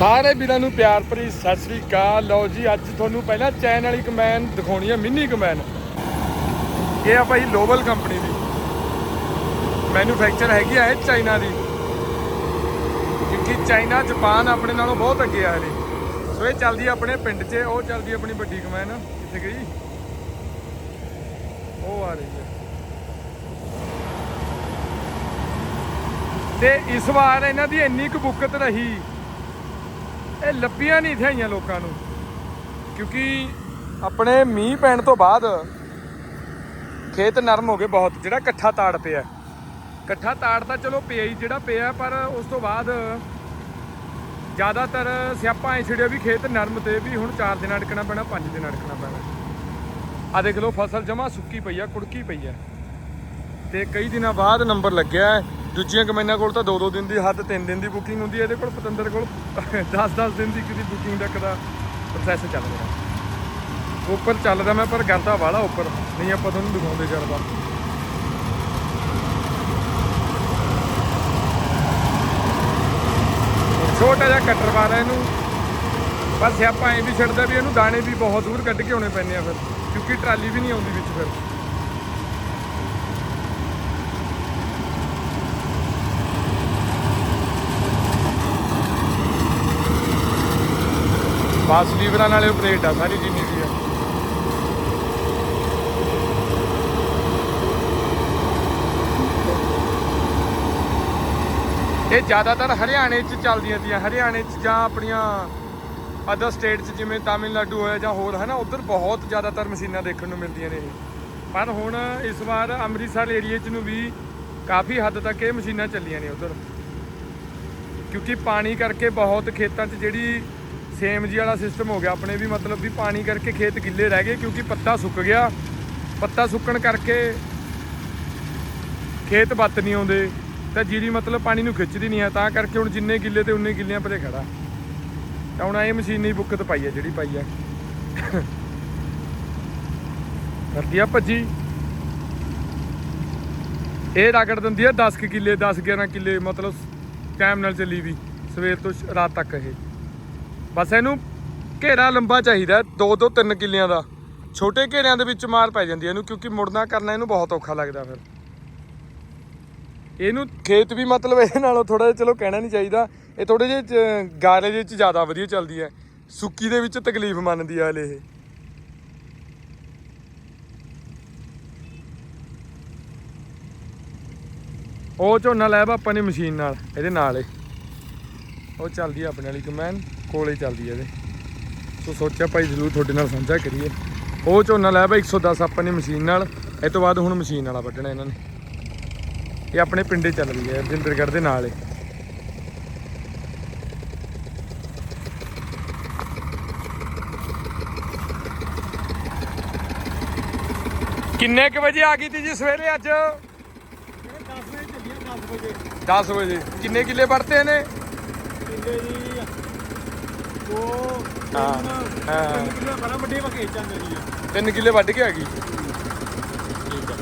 ਸਾਰੇ ਵੀਰਾਂ ਨੂੰ ਪਿਆਰ ਭਰੀ ਸਤਿ ਸ੍ਰੀ ਅਕਾਲ। ਲਓ ਜੀ, ਅੱਜ ਤੁਹਾਨੂੰ ਪਹਿਲਾਂ ਚੈਨ ਵਾਲੀ ਕਮੈਨ ਦਿਖਾਉਣੀ ਹੈ ਮਿੰਨੀ ਕਮੈਨ। ਇਹ ਆ ਭਾਈ ਲੋਬਲ ਕੰਪਨੀ ਦੀ। ਮੈਨੂਫੈਕਚਰ ਹੈਗੀ ਆ ਇਹ ਚਾਈਨਾ ਦੀ। ਕਿਉਂਕਿ ਚਾਈਨਾ ਜਾਪਾਨ ਆਪਣੇ ਨਾਲੋਂ ਬਹੁਤ ਅੱਗੇ ਆ ਰਹੀ ਸੋ ਇਹ ਚੱਲਦੀ ਆਪਣੇ ਪਿੰਡ 'ਚ, ਉਹ ਚੱਲਦੀ ਆਪਣੀ ਵੱਡੀ ਕਮੈਨ। ਕਿੱਥੇ ਗਈ? ਉਹ ਆ ਰਹੀ ਹੈ ਤੇ ਇਸ ਵਾਰ ਇਹਨਾਂ ਦੀ ਇੰਨੀ ਕੁ ਬੁੱਕਤ ਰਹੀ। ਇਹ ਲੱਭੀਆਂ ਨਹੀਂ ਥਈਆਂ ਲੋਕਾਂ ਨੂੰ। ਕਿਉਂਕਿ ਆਪਣੇ ਮੀਂਹ ਪੈਣ ਤੋਂ ਬਾਅਦ ਖੇਤ ਨਰਮ ਹੋ ਗਏ ਬਹੁਤ, ਜਿਹੜਾ ਇਕੱਠਾ ਤਾੜ ਪਿਆ ਇਕੱਠਾ ਤਾੜ ਤਾਂ ਚਲੋ ਪਿਆ ਹੀ, ਜਿਹੜਾ ਪਿਆ ਪਰ ਉਸ ਤੋਂ ਬਾਅਦ ਜ਼ਿਆਦਾਤਰ ਸਿਆਪਾ ਐ ਛਿੜਿਆ ਵੀ ਖੇਤ ਨਰਮ ਤੇ ਵੀ ਹੁਣ 4 ਦਿਨ ਅੜਕਣਾ ਪੈਣਾ 5 ਦਿਨ ਅੜਕਣਾ ਪੈਣਾ। ਆ ਦੇਖ ਲਓ, ਫਸਲ ਜਮਾ ਸੁੱਕੀ ਪਈ ਆ, ਕੁੜਕੀ ਪਈ ਆ। ਤੇ ਕਈ ਦਿਨਾਂ ਬਾਅਦ ਨੰਬਰ ਲੱਗਿਆ ਦੂਜੀਆਂ ਕਮੈਨਾਂ ਕੋਲ ਤਾਂ 2-2 ਦਿਨ ਦੀ ਹੱਦ 3 ਦਿਨ ਦੀ ਬੁਕਿੰਗ ਹੁੰਦੀ ਹੈ, ਇਹਦੇ ਕੋਲ ਪਤੰਦਰ ਕੋਲ 10-10 ਦਿਨ ਦੀ ਕਿਦੀ ਬੁਕਿੰਗ ਤੱਕ ਦਾ ਪ੍ਰੋਸੈਸ ਚੱਲ ਰਿਹਾ। ਉੱਪਰ ਚੱਲਦਾ ਮੈਂ, ਪਰ ਗੰਦਾ ਵਾਲਾ ਉੱਪਰ, ਨਹੀਂ ਆਪਾਂ ਤੁਹਾਨੂੰ ਦਿਖਾਉਂਦੇ ਚੱਲਦਾ ਛੋਟਾ ਜਿਹਾ ਕਟਰ ਵਾਲਾ ਇਹਨੂੰ, ਬਸ ਆਪਾਂ ਐਂ ਵੀ ਛੱਡਦਾ ਵੀ ਇਹਨੂੰ ਦਾਣੇ ਵੀ ਬਹੁਤ ਦੂਰ ਕੱਢ ਕੇ ਆਉਣੇ ਪੈਂਦੇ ਆ ਫਿਰ, ਕਿਉਂਕਿ ਟਰਾਲੀ ਵੀ ਨਹੀਂ ਆਉਂਦੀ ਵਿੱਚ ਫਿਰ। ਬਾਸ ਲੀਵਰਾਂ ਨਾਲੇ ਆਪਰੇਟ ਆ, ਸਾਰੀ ਜਿੰਨੀ ਵੀ ਆ। ਇਹ ਜ਼ਿਆਦਾਤਰ ਹਰਿਆਣੇ 'ਚ ਚੱਲਦੀਆਂ ਤੀਆਂ, ਹਰਿਆਣੇ 'ਚ ਜਾਂ ਆਪਣੀਆਂ ਅਦਰ ਸਟੇਟ 'ਚ, ਜਿਵੇਂ ਤਾਮਿਲਨਾਡੂ ਹੋਇਆ ਜਾਂ ਹੋਰ ਹੈ ਨਾ ਉਧਰ ਬਹੁਤ ਜ਼ਿਆਦਾਤਰ ਮਸ਼ੀਨਾਂ ਦੇਖਣ ਨੂੰ ਮਿਲਦੀਆਂ ਨੇ ਇਹ। ਪਰ ਹੁਣ ਇਸ ਵਾਰ ਅੰਮ੍ਰਿਤਸਰ ਏਰੀਏ 'ਚ ਨੂੰ ਵੀ ਕਾਫੀ ਹੱਦ ਤੱਕ ਇਹ ਮਸ਼ੀਨਾਂ ਚੱਲੀਆਂ ਨੇ ਉਧਰ। ਕਿਉਂਕਿ ਪਾਣੀ ਕਰਕੇ ਬਹੁਤ ਖੇਤਾਂ 'ਚ ਜਿਹੜੀ ਸੇਮ ਜੀ ਵਾਲਾ ਸਿਸਟਮ ਹੋ ਗਿਆ। ਆਪਣੇ ਵੀ ਮਤਲਬ ਵੀ ਪਾਣੀ ਕਰਕੇ ਖੇਤ ਗਿੱਲੇ ਰਹਿ ਗਏ ਕਿਉਂਕਿ ਪੱਤਾ ਸੁੱਕ ਗਿਆ। ਪੱਤਾ ਸੁੱਕਣ ਕਰਕੇ ਖੇਤ ਬੱਤ ਨਹੀਂ ਆਉਂਦੇ। ਤਾਂ ਜੀਰੀ ਮਤਲਬ ਪਾਣੀ ਨੂੰ ਖਿੱਚਦੀ ਨਹੀਂ ਹੈ। ਤਾਂ ਕਰਕੇ ਹੁਣ ਜਿੰਨੇ ਗਿੱਲੇ ਤੇ ਉਨੇ ਗਿੱਲਿਆਂ ਪਰੇ ਖੜਾ। ਤਾਂ ਹੁਣ ਇਹ ਮਸ਼ੀਨ ਨਹੀਂ ਬੁੱਕਤ ਪਾਈ ਹੈ ਜਿਹੜੀ ਪਾਈ ਹੈ। ਕਰਦੀ ਆ ਭੱਜੀ। ਇਹ ਰਗੜ ਦਿੰਦੀ ਆ 10 ਕੁ ਕਿੱਲੇ 10 11 ਕਿੱਲੇ ਮਤਲਬ ਟਾਈਮ ਨਾਲ ਚੱਲੀ ਵੀ। ਸਵੇਰ ਤੋਂ ਰਾਤ ਤੱਕ ਇਹ। ਬਸ ਇਹਨੂੰ ਘੇਰਾ ਲੰਬਾ ਚਾਹੀਦਾ 2 ਤੋਂ 3 ਕਿੱਲਿਆਂ ਦਾ। ਛੋਟੇ ਘੇਰਿਆਂ ਦੇ ਵਿੱਚ ਮਾਰ ਪੈ ਜਾਂਦੀ ਹੈ ਇਹਨੂੰ, ਕਿਉਂਕਿ ਮੁੜਨਾ ਕਰਨਾ ਇਹਨੂੰ ਬਹੁਤ ਔਖਾ ਲੱਗਦਾ ਫਿਰ। ਇਹਨੂੰ ਖੇਤ ਵੀ ਮਤਲਬ ਇਹਦੇ ਨਾਲੋਂ ਥੋੜਾ ਜਿਹਾ, ਚਲੋ ਕਹਿਣਾ ਨਹੀਂ ਚਾਹੀਦਾ। ਇਹ ਥੋੜੇ ਜਿਹੇ ਗਾਰੇ ਜਿਹੇ ਚ ਜ਼ਿਆਦਾ ਵਧੀਆ ਚੱਲਦੀ ਹੈ। ਸੁੱਕੀ ਦੇ ਵਿੱਚ ਤਕਲੀਫ ਮੰਨਦੀ ਆ ਹਲੇ ਇਹ। ਉਹ ਝੋਨਾ ਲੈ ਬਾ ਆਪਾਂ ਨੇ ਮਸ਼ੀਨ ਨਾਲ, ਇਹਦੇ ਨਾਲ ਏ। ਉਹ ਚੱਲਦੀ ਆ ਆਪਣੇ ਵਾਲੀ ਕਮੈਨ। ਕੋਲੇ ਚੱਲਦੀ ਆ ਇਹਦੇ। ਸੋ ਸੋਚਿਆ ਭਾਈ ਜ਼ਰੂਰ ਤੁਹਾਡੇ ਨਾਲ ਸਾਂਝਾ ਕਰੀਏ। ਉਹ ਝੋਨਾ ਲੈ ਬਾ 110 ਆਪਾਂ ਨੇ ਮਸ਼ੀਨ ਨਾਲ। ਇਹ ਤੋਂ ਬਾਅਦ ਹੁਣ ਮਸ਼ੀਨ ਵਾਲਾ ਵੱਢਣਾ ਇਹਨਾਂ ਨੇ। ਇਹ ਆਪਣੇ ਪਿੰਡੇ ਚੱਲ ਰਹੀ ਹੈ ਬਿੰਦਰਗੜ੍ਹ ਦੇ ਨਾਲ ਏ ਕਿੰਨੇ ਕੁ ਵਜੇ ਆ ਗਈ ਤੀ ਜੀ ਸਵੇਰੇ ਅੱਜ? 10 ਵਜੇ ਚੱਲੀਆਂ 10 ਵਜੇ। 10 ਵਜੇ। ਕਿੰਨੇ ਕਿੱਲੇ ਵੜਤੇ ਨੇ ਕਿੱਲੇ ਜੀ ਹਾਂ, ਹਾਂ। ਤਿੰਨ ਕਿੱਲੇ ਬੜਾ ਵੱਡੇ ਵਕੇ ਜਾਂਦੇ ਜੀ 3 ਕਿੱਲੇ ਵੱਢ ਕੇ ਆ ਗਈ। ਠੀਕ ਆ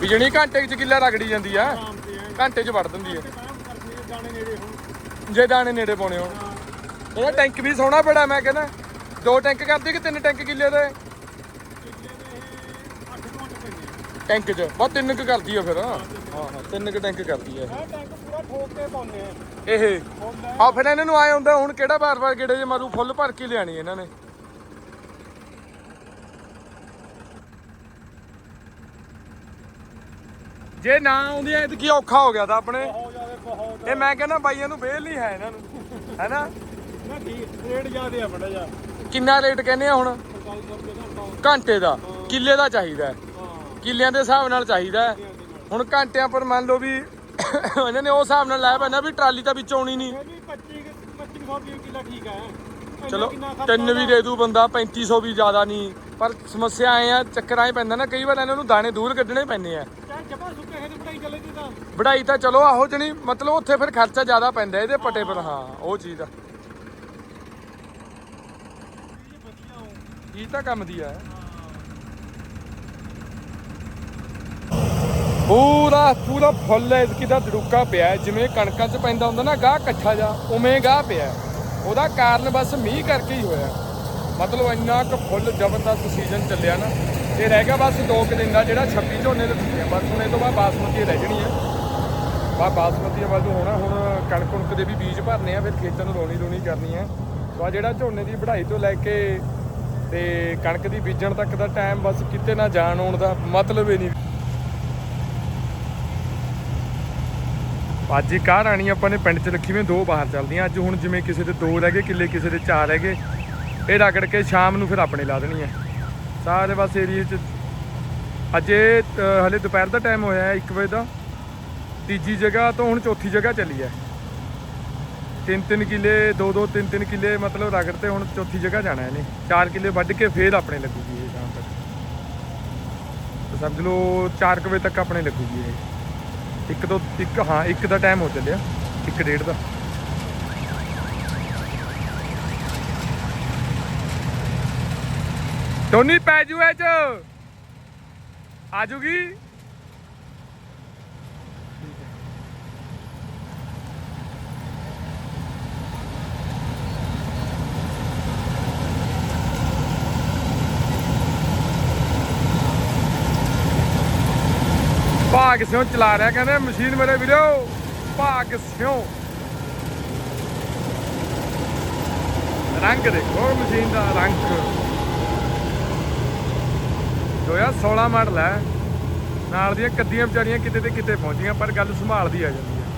ਵੀ ਜਣੀ ਘੰਟੇ ਚ ਕਿੱਲਾ ਰਗੜੀ ਜਾਂਦੀ ਆ। ਆਰਾਮ ਤੇ ਐ ਘੰਟੇ ਚ ਵੱਢ ਦਿੰਦੀ ਆ। ਕੰਮ ਕਰਦੇ ਆ, ਦਾਣੇ ਨੇੜੇ ਹੁਣ ਜੇ ਦਾਣੇ ਨੇੜੇ ਪਾਉਣੇ ਹੋਣ। ਇਹਦਾ ਟੈਂਕ ਵੀ ਸੋਹਣਾ ਬੜਾ ਮੈਂ ਕਹਿੰਦਾ। ਦੋ ਟੈਂਕ ਕਰਦੀ ਕਿ ਤਿੰਨ ਟੈਂਕ ਕਿੱਲੇ ਦੇ? ਕਿੱਲੇ ਦੇ ਇਹ 8 ਕੁਇੰਟ ਪੈਂਦੇ ਆ। ਟੈਂਕ 'ਚ। ਬਸ ਤਿੰਨ ਕੁ ਕਰਦੀ ਆ ਫਿਰ। ਹਾਂ ਹਾਂ ਤਿੰਨ ਕੁ ਟੈਂਕ ਕਰਦੀ ਆ ਇਹ। ਟੈਂਕ ਪੂਰਾ ਠੋਕ ਕੇ ਪਾਉਂਦੇ ਆ। ਇਹ? ਇਹ ਹੁੰਦਾ ਆ ਫਿਰ ਇਹਨਾਂ ਨੂੰ ਆਏ ਹੁੰਦਾ ਹੁਣ ਕਿਹੜਾ ਬਾਰ-ਬਾਰ ਗੇੜੇ ਜੇ ਮਾਰੂ ਫੁੱਲ ਭਰ ਕੇ ਲਿਆਣੀ ਇਹਨਾਂ ਨੇ। ਜੇ ਨਾ ਆਉਂਦੀਆਂ ਇਹ ਕੀ ਔਖਾ ਹੋ ਗਿਆ ਤਾਂ ਆਪਣੇ। ਬਹੁਤ ਜ਼ਿਆਦਾ ਬਹੁਤ ਇਹ ਮੈਂ ਕਹਿੰਦਾ ਬਾਈਆਂ ਨੂੰ ਵੇਲ ਨਹੀਂ ਹੈ ਇਹਨਾਂ ਨੂੰ ਹੈਨਾ? ਨਾ ਠੀਕ ਰੇਟ ਜ਼ਿਆਦੇ ਆ ਬੜਾ ਜਾ ਕਿੰਨਾ ਰੇਟ ਕਹਿੰਦੇ ਆ ਹੁਣ? 4500 ਰੁਪਏ ਘੰਟਾ। ਦਾ ਕਿੱਲੇ ਦਾ ਚਾਹੀਦਾ ਕਿੱਲਿਆਂ ਦੇ ਹਿਸਾਬ ਨਾਲ ਚਾਹੀਦਾ। ਹੁਣ ਘੰਟਿਆਂ ਪਰ ਮੰਨ ਲਓ ਵੀ ਇਹਨਾਂ ਨੇ ਉਸ ਹਿਸਾਬ ਨਾਲ ਲਾਇਆ ਪੈਣਾ ਵੀ ਟਰਾਲੀ ਤਾਂ ਵਿੱਚ ਆਉਣੀ ਨਹੀਂ। ਇਹ ਵੀ 25 2500 ਰੁਪਏ ਕਿੱਲਾ ਠੀਕ ਹੈ ਇੰਨਾ ਚਲੋ ਤਿੰਨ ਵੀ ਦੇ ਦੂ ਬੰਦਾ 3500 ਵੀ ਜ਼ਿਆਦਾ ਨਹੀਂ। ਪਰ ਸਮੱਸਿਆ ਆਏ ਆ ਚੱਕਰਾਂ 'ਚ ਪੈਂਦਾ ਨਾ ਕਈ ਵਾਰ ਇਹਨਾਂ ਨੂੰ ਦਾਣੇ ਦੂਰ ਕੱਢਣੇ ਪੈਂਦੇ ਆ। ਵਢਾਈ ਤਾਂ। ਚਲੋ ਆਹੋ ਜਣੀ ਮਤਲਬ ਉੱਥੇ ਫਿਰ ਖਰਚਾ ਜ਼ਿਆਦਾ ਪੈਂਦਾ ਇਹਦੇ ਪੱਟੇ ਪਰ ਹਾਂ ਉਹ ਚੀਜ਼ ਦਾ ਇਹ ਤਾਂ ਕੰਮ ਦੀ ਆ। ਪੂਰਾ ਪੂਰਾ ਫੁੱਲ ਇਸਕੀ ਦਾ ਦੜੂਕਾ ਪਿਆ ਜਿਵੇਂ ਕਣਕਾਂ 'ਚ ਪੈਂਦਾ ਹੁੰਦਾ ਨਾ, ਗਾਹ ਇਕੱਠਾ ਜਾ, ਉਵੇਂ ਗਾਹ ਪਿਆ ਉਹਦਾ ਕਾਰਨ ਬਸ ਮੀਂਹ ਕਰਕੇ ਹੀ ਹੋਇਆ। ਮਤਲਬ ਇੰਨਾ ਕੁ ਫੁੱਲ ਜ਼ਬਰਦਸਤ ਸੀਜ਼ਨ ਚੱਲਿਆ ਨਾ ਤੇ ਰਹਿ ਗਿਆ ਬਸ 2 ਕੁ ਦਿਨ ਦਾ, ਜਿਹੜਾ 26 ਝੋਨੇ ਦੇ ਦਿੱਤੇ ਬਸ ਹੁਣ ਇਹ ਤੋਂ ਬਾਅਦ ਬਾਸਮਤੀ ਰਹਿ ਜਣੀ ਆ ਬਾ ਬਾਸਮਤੀ ਵਾਧੂ ਹੋਣਾ, ਹੁਣ ਕਣਕ ਕੁਣਕ ਦੇ ਵੀ ਬੀਜ ਭਰਨੇ ਆ, ਫਿਰ ਖੇਤਾਂ ਨੂੰ ਰੋਣੀ ਰੋਣੀ ਕਰਨੀ ਆ ਸੋ ਆ ਜਿਹੜਾ ਝੋਨੇ ਦੀ ਵਢਾਈ ਤੋਂ ਲੈ ਕੇ ਤੇ ਕਣਕ ਦੀ ਬੀਜਣ ਤੱਕ ਦਾ ਟਾਈਮ ਬਸ ਕਿਤੇ ਨਾ ਜਾਣ ਆਉਣ ਦਾ ਮਤਲਬ ਹੀ ਨਹੀਂ। ਅੱਜ ਇਹ ਕਾਰ ਆਣੀ ਆਪਾਂ ਨੇ ਪਿੰਡ 'ਚ ਰੱਖੀ ਵੀ ਦੋ ਬਾਹਰ ਚੱਲਦੀਆਂ। ਅੱਜ ਹੁਣ ਜਿਵੇਂ ਕਿਸੇ ਦੇ ਦੋ ਰਹਿ ਗਏ, ਕਿੱਲੇ ਕਿਸੇ ਦੇ ਚਾਰ ਰਹਿ ਗਏ, ਇਹ ਰਗੜ ਕੇ ਸ਼ਾਮ ਨੂੰ ਫਿਰ ਆਪਣੇ ਲਾ ਦੇਣੀ ਹੈ ਸਾਰੇ ਬਸ ਏਰੀਏ 'ਚ ਅੱਜ ਇਹ ਹਲੇ ਦੁਪਹਿਰ ਦਾ ਟਾਈਮ ਹੋਇਆ ਹੈ 1 ਵਜੇ ਦਾ। ਤੀਜੀ ਜਗ੍ਹਾ ਤੋਂ ਹੁਣ ਚੌਥੀ ਜਗ੍ਹਾ ਚੱਲੀ ਹੈ। ਤਿੰਨ ਤਿੰਨ ਕਿੱਲੇ ਦੋ ਦੋ ਤਿੰਨ ਤਿੰਨ ਕਿੱਲੇ, ਮਤਲਬ ਰਗੜ ਤੇ ਹੁਣ ਚੌਥੀ ਜਗ੍ਹਾ ਜਾਣਾ ਇਹਨੇ। ਚਾਰ ਕਿੱਲੇ ਵੱਢ ਕੇ ਫੇਰ ਆਪਣੇ ਲੱਗੂਗੀ ਇਹ ਸ਼ਾਮ ਤੱਕ। ਸਮਝ ਲਓ 4 ਵਜੇ ਤੱਕ ਆਪਣੇ ਲੱਗੂਗੀ ਇਹ। ਇੱਕ ਤੋਂ ਇੱਕ, ਹਾਂ, ਇੱਕ ਦਾ ਟਾਈਮ ਹੋ ਚੱਲਿਆ, ਇੱਕ ਡੇਢ ਦਾ। ਟੋਨੀ ਪੈ ਜੂ ਇਹ ਚ। ਆ ਜੂਗੀ। ਭਾਗ ਸਿਓ ਚਲਾ ਰਿਹਾ, ਕਹਿੰਦੇ ਮਸ਼ੀਨ ਮੇਰੇ ਵੀਰੋ, ਭਾਗ ਸਿਓ ਰੰਗ ਦੇਖੋ, ਮਸ਼ੀਨ ਦਾ ਰੰਗ। 2016 ਮਾਡਲ ਹੈ, ਨਾਲ ਦੀਆਂ ਕੱਦੀਆਂ ਵਿਚਾਰੀਆਂ ਕਿਤੇ ਤੇ ਕਿਤੇ ਪਹੁੰਚੀਆਂ, ਪਰ ਗੱਲ ਸੰਭਾਲਦੀ ਆ ਜਾਂਦੀ ਹੈ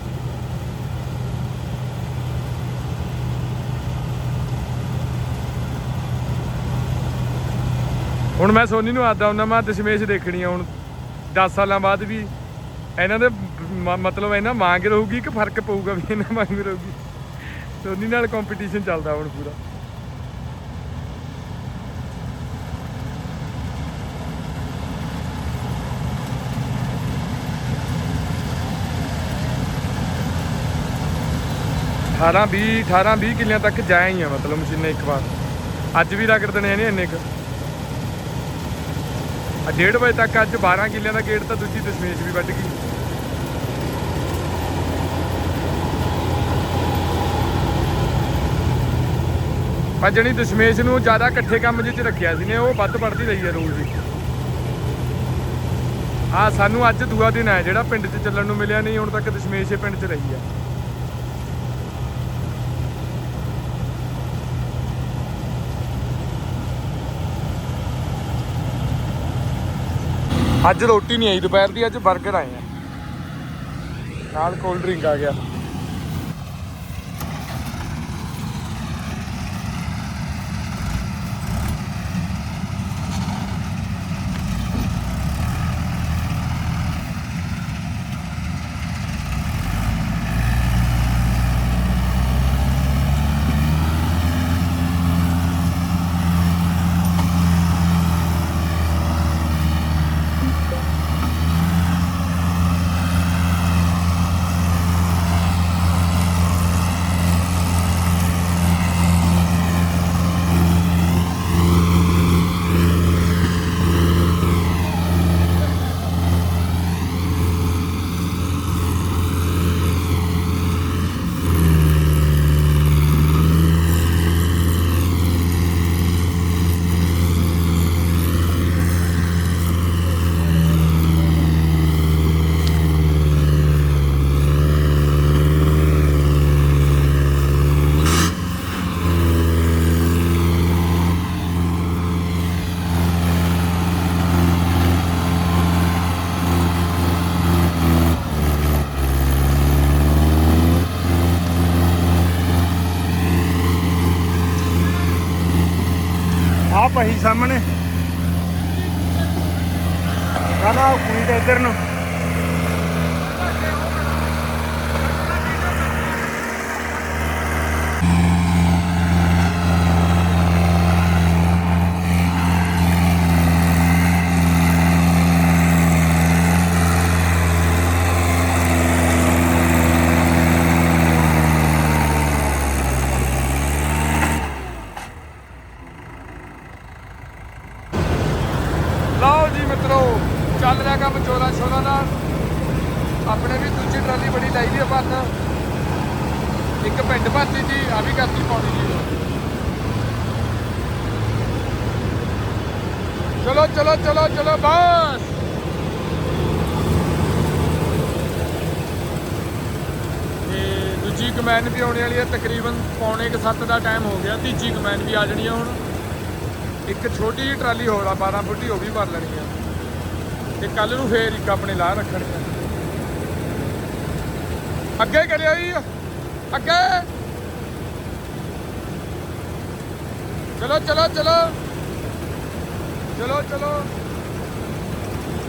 ਹੁਣ ਮੈਂ ਸੋਨੀ ਨੂੰ ਆਦਾ ਹੁੰਦਾ, ਮੈਂ ਦਸ਼ਮੇਸ਼ ਦੇਖਣੀ ਆ ਹੁਣ। 10 ਸਾਲਾਂ ਬਾਅਦ ਵੀ ਇਹਨਾਂ ਦੇ ਮ- ਮਤਲਬ ਇਹਨਾਂ ਮੰਗ ਰਹੂਗੀ ਕਿ ਫ਼ਰਕ ਪਊਗਾ ਵੀ ਇਹਨਾਂ ਮੰਗ ਰਹੂਗੀ? ਸੋਨੀ ਨਾਲ ਕੰਪੀਟੀਸ਼ਨ ਚੱਲਦਾ ਹੁਣ ਪੂਰਾ। ਅਠਾਰਾਂ 20 18 20 ਕਿੱਲਿਆਂ ਤੱਕ ਜਾਇਆ ਹੀ ਆ ਮਤਲਬ ਮਸ਼ੀਨਾਂ ਇੱਕ ਵਾਰ। ਅੱਜ ਵੀ ਰਗੜ ਦੇਣੇ ਨੇ ਇੰਨੇ ਕੁ? ਆ ਡੇਢ ਵਜੇ ਤੱਕ ਅੱਜ 12 ਕਿੱਲਿਆਂ ਦਾ ਗੇਟ ਤਾਂ ਦੂਜੀ ਦਸ਼ਮੇਸ਼ ਵੀ ਵੱਢ ਗਈ। ਪਰ ਜਿਹੜੀ ਦਸ਼ਮੇਸ਼ ਨੂੰ ਜ਼ਿਆਦਾ ਇਕੱਠੇ ਕੰਮ ਜਿਹੇ 'ਚ ਰੱਖਿਆ ਸੀ ਨੇ, ਉਹ ਵੱਧ ਪੜਦੀ ਰਹੀ ਹੈ ਰੋਜ਼ ਦੀ। ਆ ਸਾਨੂੰ ਅੱਜ ਦੂਆ ਦਿਨ ਹੈ ਜਿਹੜਾ ਪਿੰਡ 'ਚ ਚੱਲਣ ਨੂੰ ਮਿਲਿਆ, ਨਹੀਂ ਹੁਣ ਤੱਕ ਦਸ਼ਮੇਸ਼ ਇਹ ਪਿੰਡ 'ਚ ਰਹੀ ਹੈ ਅੱਜ ਰੋਟੀ ਨਹੀਂ ਆਈ, ਦੁਪਹਿਰ ਦੀ ਅੱਜ 버ਗਰ ਆਏ ਆ। ਨਾਲ ਕੋਲਡ ਡਰਿੰਕ ਆ ਗਿਆ। ਪਹੀ ਸਾਹਮਣੇ। ਕਾਨਾ ਕੁੜੀ ਤੇ ਇੱਧਰ ਨੂੰ। ਵੀ ਦੂਜੀ ਟਰਾਲੀ ਬੜੀ ਲਾਈ ਦੀ ਆ ਭਰਨ ਇੱਕ ਪਿੰਡ ਭਰਤੀ ਜੀ ਆ ਵੀ ਕਰਤੀ ਪਾਉਣੀ ਜੀ। ਚਲੋ ਚਲੋ ਚਲੋ ਚਲੋ, ਬਸ। ਤੇ ਦੂਜੀ ਕਮੈਨ ਵੀ ਆਉਣ ਵਾਲੀ ਹੈ ਤਕਰੀਬਨ ਪੌਣੇ 7 ਦਾ ਟਾਈਮ ਹੋ ਗਿਆ। ਤੀਜੀ ਕਮੈਨ ਵੀ ਆ ਜਣੀ ਹੈ ਹੁਣ। ਇੱਕ ਛੋਟੀ ਜਿਹੀ ਟਰਾਲੀ ਹੋਰ ਆ 12 ਫੁੱਟੀ, ਉਹ ਵੀ ਭਰ ਲੈਣੀ ਹੈ ਤੇ ਕੱਲ ਨੂੰ ਫੇਰ ਇੱਕ ਆਪਣੇ ਲਾਹ ਰੱਖਣੀ ਆ। ਅੱਗੇ ਕਰਿਆ ਜੀ, ਅੱਗੇ। ਚਲੋ ਚਲੋ ਚਲੋ। ਚਲੋ ਚਲੋ।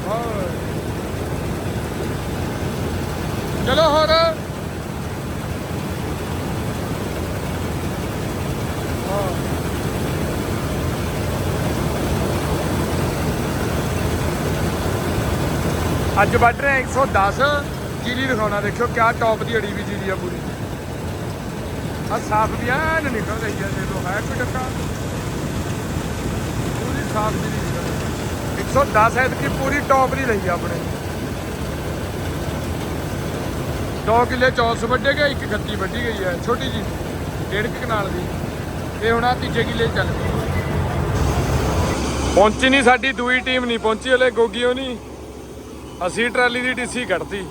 ਹੋਰ। ਚਲੋ, ਹੋਰ। ਹਾਂ ਅੱਜ ਵੱਢ ਰਹੇ ਹਾਂ 110 ਜੀਰੀ ਦਿਖਾਉਣਾ, ਦੇਖਿਓ ਕਿਆ ਟੌਪ ਦੀ ਅੜੀ ਵੀ ਜੀਰੀ ਆ ਪੂਰੀ। ਆ ਸਾਫ਼ ਦੀ ਐਨ ਨਿਕਲ ਰਹੀ ਆ ਦੇ ਹੈ ਕੋਈ ਟੱਕਾ? ਪੂਰੀ ਸਾਫ਼ ਜੀਰੀ ਨਿਕਲ ਰਹੀ ਆ। 110 ਐਤ ਕੀ ਪੂਰੀ ਟੌਪ ਦੀ ਰਹੀ ਆ ਆਪਣੇ। 2 ਕਿੱਲੇ ਚੌਸ ਵੱਢੇ ਗਏ, ਇੱਕ ਖੱਤੀ ਵੱਢੀ ਗਈ ਹੈ, ਛੋਟੀ ਜੀ ਡੇਢ ਕਨਾਲ ਦੀ। ਤੇ ਹੁਣ ਆ ਤੀਜੇ ਕਿੱਲੇ ਚੱਲ ਪਈ ਪਹੁੰਚੀ ਨਹੀਂ ਸਾਡੀ, ਦੂਈ ਟੀਮ ਨਹੀਂ ਪਹੁੰਚੀ, ਹਲੇ ਗੋਗੀਓ ਨਹੀਂ ਅਸੀਂ ਟਰਾਲੀ ਦੀ ਡੀਸੀ ਕੱਢਤੀ।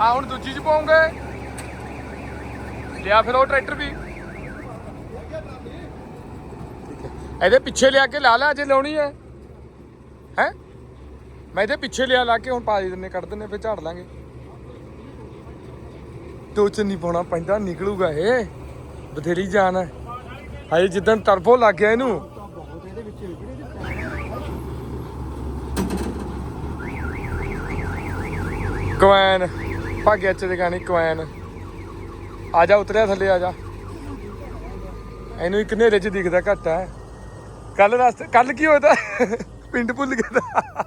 ਆ ਹੁਣ ਦੂਜੀ ਚ ਪਾਉਂਗੇ। ਲਿਆ ਫਿਰ ਉਹ ਟਰੈਕਟਰ ਵੀ। ਇਹਦੇ ਪਿੱਛੇ ਲਿਆ ਕੇ ਲਾ ਲੈ, ਜੇ ਲਾਉਣੀ ਹੈ। ਹੈ? ਮੈਂ ਇਹਦੇ ਪਿੱਛੇ ਲਿਆ ਲਾ ਕੇ ਹੁਣ ਪਾ ਦਿੰਨੇ ਕੱਢ ਦਿੰਨੇ ਫਿਰ ਝਾੜ ਲਾਂਗੇ। ਦੋ ਚ ਨਹੀਂ ਪਾਉਣਾ, ਪੈਂਦਾ, ਨਿਕਲੂਗਾ ਇਹ। ਬਥੇਰੀ ਜਾਨ ਹੈ। ਹਾਏ, ਜਿੱਦਣ ਤਰਫੋ ਲੱਗ ਗਿਆ ਇਹਨੂੰ। ਬਹੁਤ ਕਵੈਨ। ਭਾਗਿਆ ਚ ਦੇ ਗਾਣੀ ਕਵੈਨ ਆ ਜਾ ਉਤਰਿਆ ਥੱਲੇ ਆ ਜਾ। ਇਹਨੂੰ ਇੱਕ ਹਨੇਰੇ ਚ ਦਿਖਦਾ ਘੱਟ ਹੈ। ਕੱਲ ਰਸਤੇ ਕੱਲ ਕੀ ਹੋਇਆ ਤਾ? ਪਿੰਡ ਭੁੱਲ ਗਿਆ ਤਾ।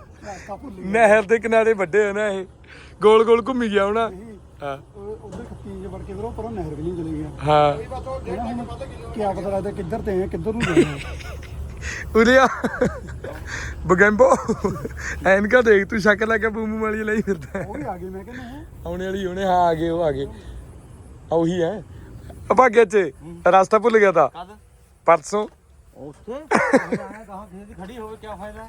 ਨਹਿਰ ਦੇ ਕਿਨਾਰੇ ਵੱਡੇ ਹੋ ਨਾ ਇਹ। ਗੋਲ ਗੋਲ ਘੁੰਮੀ ਗਿਆ ਹੋਣਾ। ਹਾਂ। ਉਹ ਉਧਰ ਖੱਤੀ ਜੇ ਵੜ ਕੇ ਫਿਰ ਉਹ ਪਰੋਂ ਨਹਿਰ ਵੀ ਨਹੀਂ ਚਲੇ ਗਿਆ ਹਾਂ। ਹੁਣ ਕੀ ਪਤਾ ਲੱਗਦਾ ਕਿੱਧਰ ਤੇ ਆ ਕਿੱਧਰ ਨੂੰ ਜਾਣਾ ਉਰਿਆ ਬਗੈਂਬੋ ਐਨਕਾ ਦੇਖ ਤੂੰ ਸ਼ੱਕ ਲੱਗਾ ਬੂਮੂ ਵਾਲੀ ਲਈ ਫਿਰਦਾ। ਉਹ ਵੀ ਆ ਗਏ ਮੈਂ ਕਹਿੰਦਾ ਹੈ ਆਉਣੇ ਵਾਲੀ ਹੁਣੇ ਹਾਂ ਆ ਗਏ ਉਹ ਆ ਗਏ। ਆ ਉਹੀ ਹੈ। ਭਾਗਿਆ ਚ ਰਸਤਾ ਭੁੱਲ ਗਿਆ ਤਾ। ਪਰਸੋਂ। ਉੱਥੇ? ਖੜੀ ਹੋਵੇ ਕੀ ਫਾਇਦਾ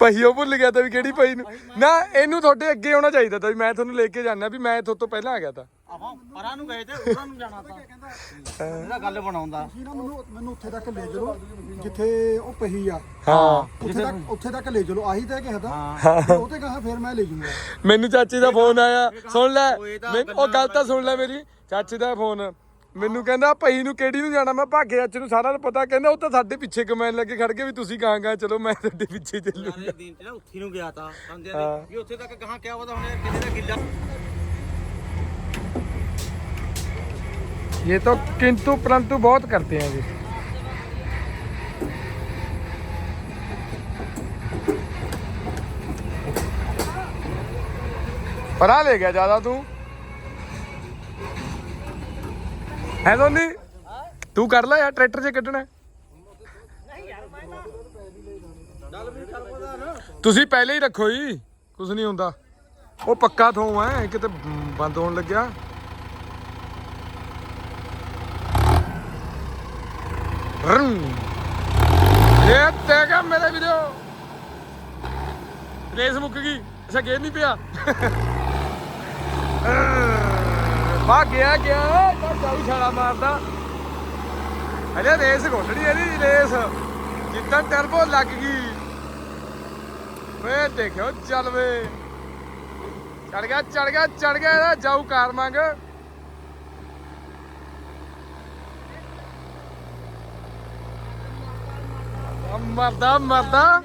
ਪਹੀਓ ਭੁੱਲ ਗਿਆ ਤਾਂ ਵੀ ਕਿਹੜੀ ਪਈ ਨੂੰ। ਨਾ ਇਹਨੂੰ ਤੁਹਾਡੇ ਅੱਗੇ ਆਉਣਾ ਚਾਹੀਦਾ ਤਾਂ ਵੀ ਮੈਂ ਤੁਹਾਨੂੰ ਲੈ ਕੇ ਜਾਣਾ ਵੀ ਮੈਂ ਤੁਹਾਡੇ ਤੋਂ ਪਹਿਲਾਂ ਆ ਗਿਆ ਤਾਂ। ਆਪਾਂ ਪਰਾਂ ਨੂੰ ਗਏ ਤੇ ਉਹਨਾਂ ਨੂੰ ਜਾਣਾ ਤਾਂ। ਇਹਦਾ ਗੱਲ ਬਣਾਉਂਦਾ। ਤੁਸੀਂ ਨਾ ਮੈਨੂੰ ਮੈਨੂੰ ਉੱਥੇ ਤੱਕ ਲੈ ਚਲੋ ਜਿੱਥੇ ਉਹ ਪਹੀ ਆ। ਹਾਂ। ਉੱਥੇ ਤੱਕ ਉੱਥੇ ਤੱਕ ਲੈ ਚਲੋ ਆਹੀ ਤਾਂ ਕਿਹਾ ਤਾਂ। ਉਹ ਤੇ ਕਹਾ ਫਿਰ ਮੈਂ ਲੈ ਜੂੰਗਾ ਮੈਨੂੰ ਚਾਚੀ ਦਾ ਫੋਨ ਆਇਆ। ਸੁਣ ਲੈ। ਮੈਂ- ਉਹ ਗੱਲ ਤਾਂ ਸੁਣ ਲੈ ਮੇਰੀ। ਚਾਚੀ ਦਾ ਫੋਨ। ਮੈਨੂੰ ਕਹਿੰਦਾ ਪਈ ਨੂੰ ਕਿਹੜੀ ਨੂੰ ਜਾਣਾ? ਮੈਂ ਭਾਗੇ ਚਾਚੇ ਨੂੰ ਸਾਰਾ ਪਤਾ। ਕਹਿੰਦਾ ਉਹ ਤਾਂ ਸਾਡੇ ਪਿੱਛੇ ਕਮੈਨ ਲੱਗੇ ਖੜ ਕੇ ਵੀ ਤੁਸੀਂ ਕਹਾਂ ਗਾ ਚਲੋ ਮੈਂ ਤੁਹਾਡੇ ਪਿੱਛੇ ਚੱਲੂ ਦਿਨ ਚ ਨਾ ਉੱਥੀ ਨੂੰ ਗਿਆ ਤਾਂ। ਸਮਝਿਆ ਹਾਂ। ਨਹੀਂ ਵੀ ਉੱਥੇ ਤੱਕ ਕਹਾਂ ਕਿਆ ਪਤਾ ਹੁਣ ਕਿੰਨੇ ਦਾ ਗਿੱਲਾ ये तो किंतु परंतु बहुत करते हैं जी परा ले गया ज्यादा तू है धोनी तू कर ला यार ट्रैक्टर से ਕੱਢਣਾ ਤੁਸੀਂ ਪਹਿਲੇ ਹੀ ਰੱਖੋ ਜੀ ਕੁਝ ਨਹੀਂ ਹੁੰਦਾ ਉਹ ਪੱਕਾ ਥੋਂ ਹੈ ਕਿਤੇ ਬੰਦ ਹੋਣ ਲੱਗਿਆ ਇਹ ਤੇਗਾ ਮੇਰੇ ਵੀਡੀਓ ਰੇਸ ਮੁੱਕ ਗਈ, ਅੱਛਾ ਗੇਰ ਨਹੀਂ ਪਿਆ। ਭਾ ਗਿਆ ਗਿਆ। ਤਾਂ ਜਾਈ ਛਾਲਾ ਮਾਰਦਾ। ਅਰੇ ਰੇਸ ਘੋਟੜੀ ਇਹਦੀ ਰੇਸ। ਜਿੱਦਾਂ ਟਰਬੋ ਲੱਗ ਗਈ। ਵੇ ਦੇਖਿਓ ਚੱਲ ਵੇ। ਚੜ ਗਿਆ ਚੜ ਗਿਆ ਚੜ ਗਿਆ ਇਹਦਾ ਜਾਊ ਕਾਰ ਮੰਗ ਮਰਦਾ ਮਰਦਾ।